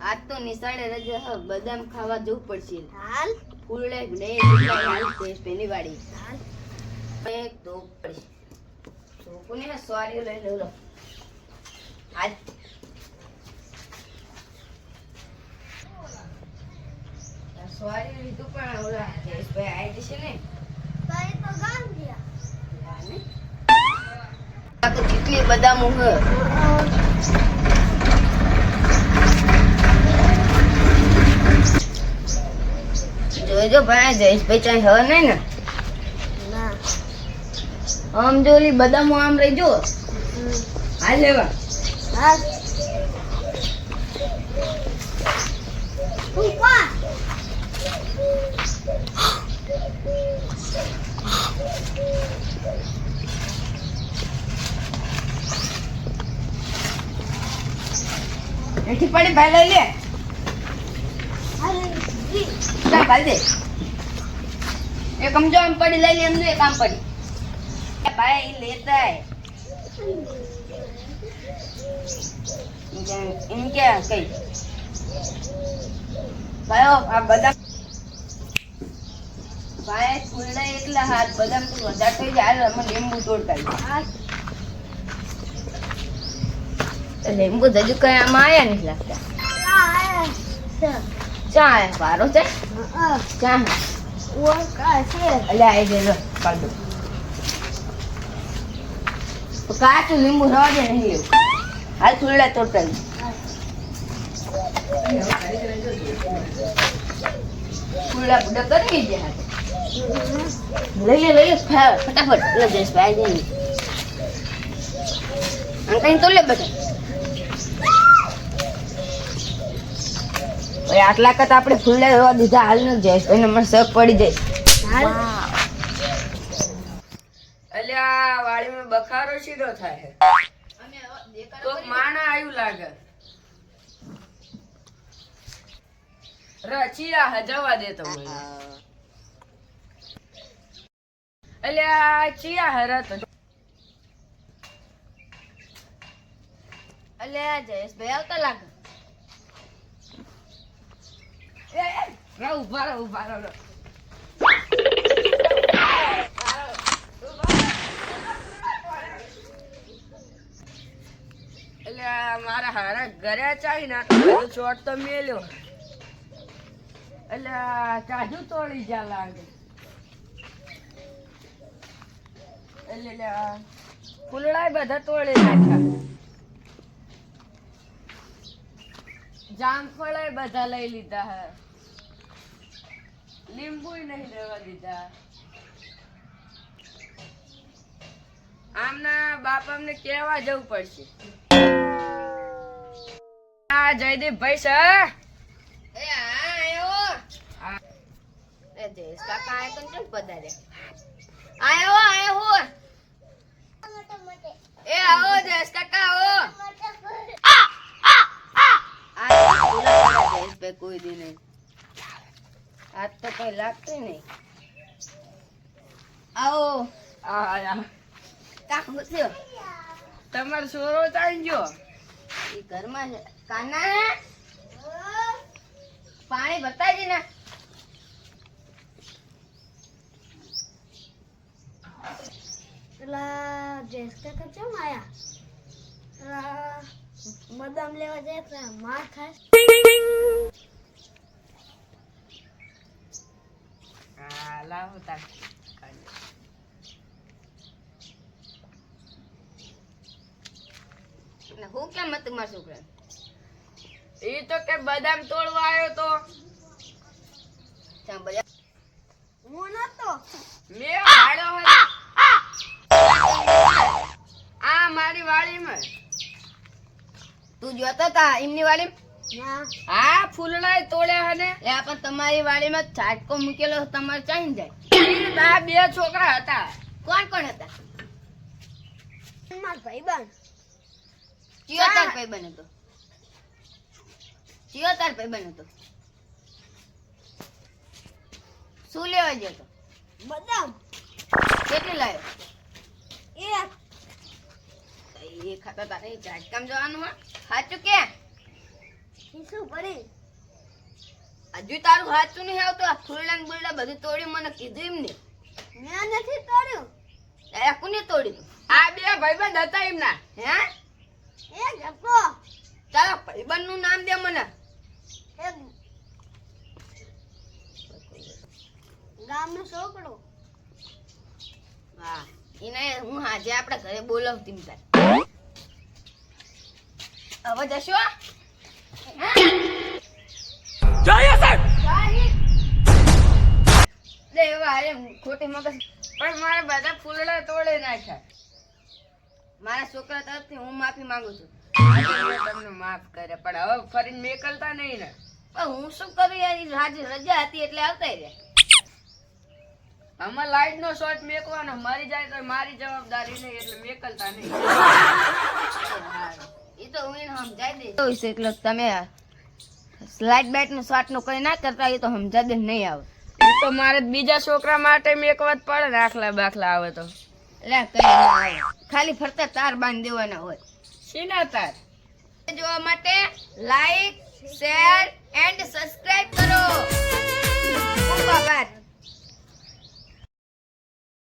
આજ તો નિશાળે રજા હ બદામ ખાવા જવું પડશે. હાલ? ફૂલે ને હાલ છે પેલી વાડી. હાલ? એક તો પડી. છોકુને સોરી લઈ લો લો આજ સોરી લીધું પણ ઓલા જયેશભાઈ આવી જશે ને? ભાઈ તો ગામ ગયા. કેટલી બદામો હ. જોજો ભાઈ જયેશભાઈ ચાઈ હવે નહીં ને? આમ જો બદામો આમ રહી જો હા લેવા. પડી ભાઈ લઈ લે. જી, ભાઈ દે. ફૂલડા એટલા હાથ બદામ તો વધારે થઈ જાય. હાલ અમે લીંબુ તોડતા લીંબુ હજુ કઈ આમાં આવ્યા નથી લાગતા. ચા આયા વારો છે હા ચા ઓર કા છે એટલે આઈ ગયેલો કાઢો કાચું લીંબુ રવા દે નહીં લેવું હાલ ફૂલડા તોડતા આવીએ. ફૂલડા ફૂલડા કરી ગયા લઈ લે લઈ લે ફા- ફટાફટ એટલે જઈશ ભાઈ જઈને આમ કઈ તો લે બધા આટલા કત આપણે ખુલ્લા રહેવા દીધા હાલ ન જઈશ એને મને શક પડી જાય. હાલ. અલ્યા વાડીમાં બખારો સીધો થાય તો માણા આવ્યું લાગે. રચિયા હજાવા દેતો મને અલ્યા ચિયા હરત અલ્યા જયેશભાઈ આવતા લાગે. રહો મારા હારા ઘરે ચાઈ ના બધું તો મેલ્યો. અલ્યા કાજુ તોડી જા લાગે. એટલે લ્યા, ફૂલડાય બધા તોડી નાખ્યા. જામફળાય બધા લઈ લીધા હે. લીંબુ નહીં લેવા દીધા. આમના બાપ અમને કેવા જવું પડશે. આ જયદીપ ભાઈ છે એ આ આયો. આ એ જયેશ કાકા આયા કોણ કેમ પધાર્યા? આયો આયો હું એ આવો જયેશ કાકા આવો આ પૂરા જયેશભાઈ કોઈ દી નહીં. આજ તો કઈ લાગતું નહીં. આવો. કાક પૂછ્યો તમારો છોરો ચાઈ એ ઘરમાં છે કાના? પાણી બતાવી ને. પેલા જેસ કાકા ચમ આયા? બદામ લેવા જાય માર ખાય. હા લાવો તાર ને હું કેમ હતું મારા છોકરા એ તો કે બદામ તોડવા આવ્યો તો ત્યાં હું નતો મેં હાડ્યો હતો આ મારી વાડીમાં તું જોતો તા એમની વાડી ના આ ફૂલડાય તોડ્યા હને એ પણ તમારી વાડીમાં છાટકો મૂકેલો તમારે ચાઈ જાય. બા બે છોકરા હતા. કોણ કોણ હતા? માર ભાઈબંધ. ચિયો તાર ભાઈ હતો? ચિયો તાર ભાઈ હતો? શું લેવા ગયો હતો? બદામ. કેટલી લાવ્યો એક. એ ખાતા તારે ચાટકામ જવાનું હા સાચું કે? ખીસું પડી હજુ તારું હાથું નહીં આવતો. આ ને બુલડા બધું તોડ્યું મને કીધું એમને. મેં નથી તોડ્યું. એ કોને તોડ્યું? આ બે ભાઈબંધ હતા એમના. હે? એ જપો. તારા ભાઈબંધનું નામ દે મને. ગામનો છોકરો. હા એને હું આજે આપણા ઘરે બોલાવતી તાર. હવે જશો? મારે બધા ફૂલડા તોડે નાખ્યા. મારા છોકરા તરફથી હું માફી માંગુ છું. તમને માફ કરે, પણ હવે ફરીને મેકલતા નહીં ને. હું શું કરું યાર રજા હતી એટલે આવતા રહ્યા. આમાં લાઈટ નો શોર્ટ મેકવાનો, મારી જાય તો મારી જવાબદારી નહીં, એટલે મેકલતા નહીં. એટલે તમે સ્લાઇડ બેટનું સ્વાટનું કઈ ના કરતા એ તો સમજાય દે નહીં આવે. એ તો મારે બીજા છોકરા માટે એક વાત પડે દાખલા બાખલા આવે તો. ખાલી ફરતા તાર બાંધી દેવાના હોય. સીના તાર? જોવા માટે લાઈક શેર એન્ડ સબસ્ક્રાઇબ કરો. ખૂબ આભાર.